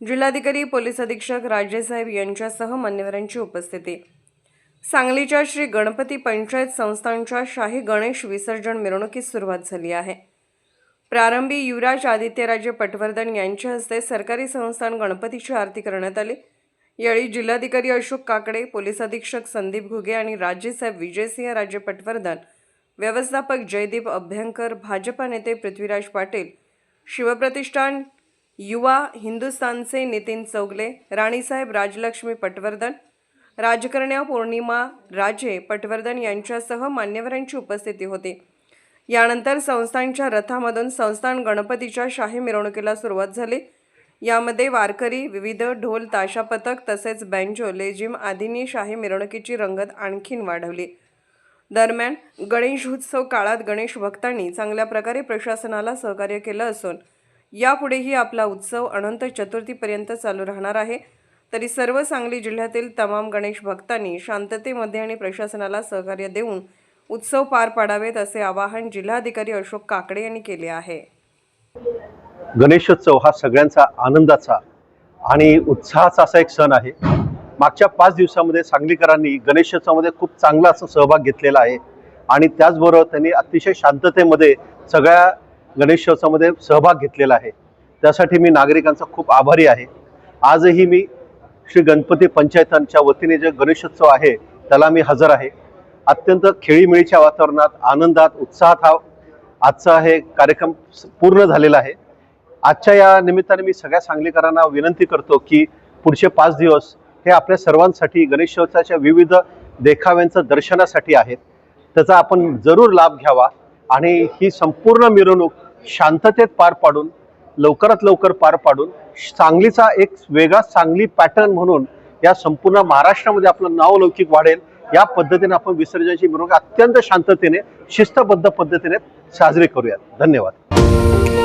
जिल्हाधिकारी पोलीस अधीक्षक राजेसाहेब यांच्यासह मान्यवरांची उपस्थिती. सांगलीच्या श्री गणपती पंचायत संस्थांच्या शाही गणेश विसर्जन मिरवणुकीस सुरुवात झाली आहे. प्रारंभी युवराज आदित्यराजे पटवर्धन यांच्या हस्ते सरकारी संस्थान गणपतीची आरती करण्यात आली. यावेळी जिल्हाधिकारी अशोक काकडे पोलीस अधीक्षक संदीप घुगे आणि राज्यसाहेब विजयसिंह राजे पटवर्धन व्यवस्थापक जयदीप अभ्यंकर भाजपा नेते पृथ्वीराज पाटील शिवप्रतिष्ठान युवा हिंदुस्थानचे नितीन चौगले राणीसाहेब राजलक्ष्मी पटवर्धन राजकन्या पौर्णिमा राजे पटवर्धन यांच्यासह मान्यवरांची उपस्थिती होती. यानंतर संस्थांच्या रथामधून संस्थान गणपतीच्या शाही मिरवणुकीला सुरुवात झाली. यामध्ये वारकरी विविध ढोल ताशा पथक तसेच बँजो लेझिम आदींनी शाही मिरवणुकीची रंगत आणखीन वाढवली. दरम्यान गणेश उत्सव काळात गणेश भक्तांनी चांगल्या प्रकारे प्रशासनाला सहकार्य केलं असून यापुढेही आपला उत्सव अनंत चतुर्थीपर्यंत चालू राहणार आहे. तरी सर्व सांगली जिल्ह्यातील तमाम गणेश भक्तांनी शांततेमध्ये आणि प्रशासनाला सहकार्य देऊन उत्सव पार पाडावेत असे आवाहन जिल्हाधिकारी अशोक काकडे यांनी केले आहे. गणेशोत्सव हा सगळ्यांचा आनंदाचा आणि उत्साहाचा असा एक सण आहे. मागच्या पाच दिवसामध्ये सांगलीकरांनी गणेशोत्सवामध्ये खूप चांगला असा सहभाग घेतलेला आहे. आणि त्याचबरोबर त्यांनी अतिशय शांततेमध्ये सगळ्या गणेशोत्सवामध्ये सहभाग घेतलेला आहे. त्यासाठी मी नागरिकांचा खूप आभारी आहे. आजही मी श्री गणपती पंचायतांच्या वतीने जे गणेशोत्सव आहे त्याला मी हजर आहे. अत्यंत खेळीमेळीच्या वातावरणात आनंदात उत्साहात हा आजचा हे कार्यक्रम पूर्ण झालेला आहे. आजच्या या निमित्ताने मी सगळ्या सांगलीकरांना विनंती करतो की पुढचे पाच दिवस हे आपल्या सर्वांसाठी गणेशोत्सवाच्या विविध देखाव्यांचं दर्शनासाठी आहेत. त्याचा आपण जरूर लाभ घ्यावा. आणि ही संपूर्ण मिरवणूक शांततेत पार पाडून लवकरात लवकर पार पाडून सांगलीचा एक वेगळा सांगली पॅटर्न म्हणून या संपूर्ण महाराष्ट्रामध्ये आपलं नाव लौकिक वाढेल या पद्धतीने आपण विसर्जनाची मिरवणूक अत्यंत शांततेने शिस्तबद्ध पद्धतीने साजरी करूयात. धन्यवाद.